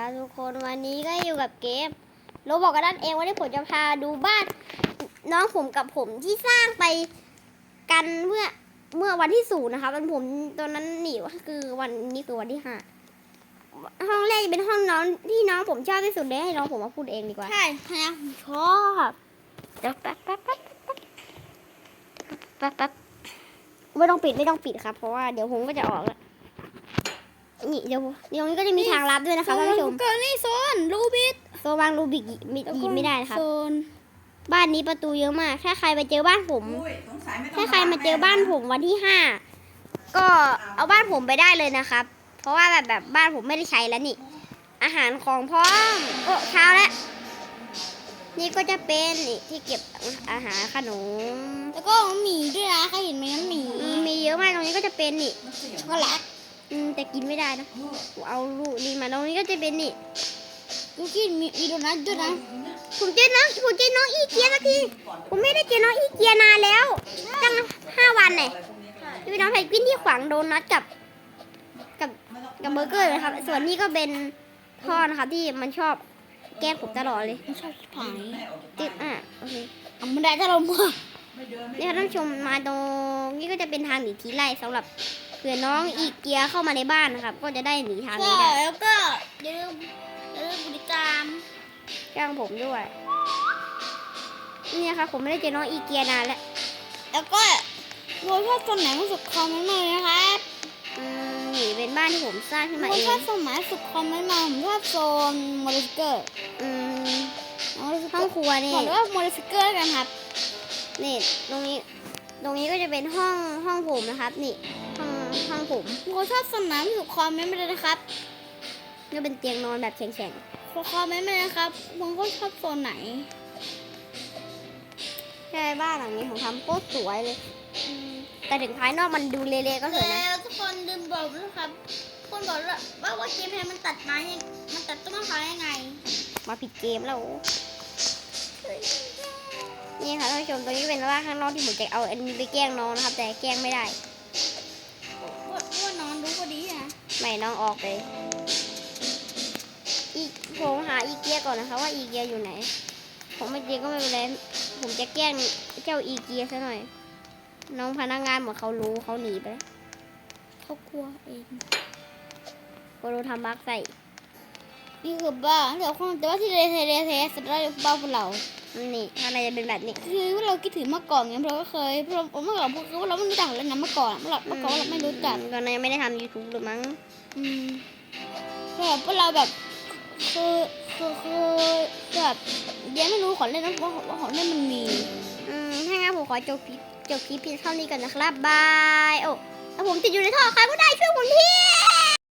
ครับทุกคนวันนี้ก็อยู่กับเกมโรบอกกันนั่นเองวันนี้ผมจะพาดูบ้านน้องผมกับผมที่สร้างไปกันเมื่อเมื่อวันที่ศูนย์นะคะวันผมตอนนั้นหนีคือวันนี้คือวันที่ห้าห้องแรกเป็นห้องน้องที่น้องผมชอบที่สุดเลยให้น้องผมมาพูดเองดีกว่าใช่พนักชอบเดี๋ยวแป๊บแป๊บแป๊บแป๊บแป๊บไม่ต้องปิดไม่ต้องปิดครับ เพราะว่าเดี๋ยวผมก็จะออกแล้ว นี่เดี๋ยวเดี๋ยวนี้ก็จะมีทางลับด้วยนะคะท่านผู้ชมเกิดนี่โซนลูบิดโซวางรูบิกมีหยิบไม่ได้นะครับ โซน บ้านนี้ประตูเยอะมาก ถ้าใครไปเจอบ้านผม ถ้าใครมาเจอบ้านผมวันที่ห้าก็เอาบ้านผมไปได้เลยนะครับ เพราะว่าแบบแบบบ้านผมไม่ได้ใช้แล้วนี่ อาหารของพร้อมโอ้เช้าแล้วนี่ก็จะเป็นนี่ที่เก็บอาหารขนม แล้วก็หมีด้วยนะใครเห็นไหมนั้นหมีอืมมีเยอะมากตรงนี้ก็จะเป็นนี่ช็อกโกแลต อืมแต่กินไม่ได้นะเอาลูกนี่มาตรงนี้ก็จะเป็นนี่ลูกกินมีมีโดนัทด้วยนะผมเจอน้องผมเจอน้องอีเกียสักทีผมไม่ได้เจอน้องอีเกียนานแล้วตั้งห้าวันเลยที่เป็นน้องไพกวินที่ขวางโดนัทกับ กับกับเบอร์เกอร์นะครับ ส่วนนี้ก็เป็นพ่อนะครับที่มันชอบแกล้งผมตลอดเลยไม่ชอบผายติดอะโอเคอะมันได้ถ้าเรามั่วนี่ค่ะท่านผู้ชมมาตรงนี้ก็จะเป็นทางหนีทีไล่สำหรับ เผื่อน้องอีเกียเข้ามาในบ้านนะครับ ก็จะได้หนีทางใช่นี้ได้แล้วก็อย่าลืมอย่าลืมบริการแกล้งผมด้วย นี่ครับผมไม่ได้เจอน้องอีเกียนานแล้ว แล้วก็โรยชอบโซนไหนมากสุดคอมเมนต์มาเลยนะครับอืมนี่เป็นบ้านที่ผมสร้างขึ้นโรมาเอยชองบโซนไหนสุดคอมเมนต์มาผมชอบโซนโมเดลสเกอร์อืมโมเดลสเกห้อองร์ครัวนี่บอกเลยว่าโมเดลสเกอร์กันครับ นี่ตรงนี้ ตรงนี้ก็จะเป็นห้องห้องผมนะครับ นี่ห้องห้องผมโรยชอบโซนไหนมากสุดคอมเมนต์มาเลยนะครับก็เป็นเตียงนอนแบบแข็งขอคอมเมนต์มาเลยนะครับมึงก็ชอบโซนไหนๆใช่บ้านหลังนี้ผมทำโคตรสวยเลยอืมแต่ถึงภายนอกมันดูเละๆก็เถอะนะแล้วทุกคนลืมบอกนะครับทุกคนบอกว่าว่าว่าเกมเพลย์มันตัดไม้ยังมันตัดต้นมะพร้าวยังไง มาผิดเกมแล้วนี่ค่ะท่านผู้ ชมตรงนี้เป็นบ้านข้างนอกที่ผมจะเอาอันนี้ไปแกล้งน้องนะครับ แต่แกล้งไม่ได้ว่าว่านอนรู้พอดีนะไม่น้องออกเลยอีผมหาอีเกียก่อนนะคะว่าอีเกียอยู่ไหน ผมไม่เจอก็ไม่เป็นไรผมจะแกล้งเจ้าอีเกียซะหน่อย น้องพนักงานเหมือนเขารู้เขาหนีไปแล้วเขากลัวเองก็รู้ทำบักใส่นี่คือบ้าเดี๋ยวคนแต่ว่าที่เรเทเรเทสุดท้ายบ้าพวกเรา นี่ข้างในจะเป็นแบบนี้ คือว่าเราคิดถึงเมื่อก่อนไงเราก็เคยเพราะเราเมื่อก่อนพวกคือว่าเราไม่รู้จักเลยนะเมื่อก่อนเมื่อเราเมื่อก่อนเราไม่รู้จักตอนนั้นยังไม่ได้ทำ YouTube หรือมั้งอืมแบบพวกเราแบบคือคือคือแบบยังไม่รู้ขอเล่นนะว่าว่าขอเล่นมันมีอืมถ้างั้นผมขอจบคลิปจบคลิปเพียงเท่านี้ก่อนนะครับบายโอ้ถ้าผมติดอยู่ในท่อใครก็ได้ช่วยผมที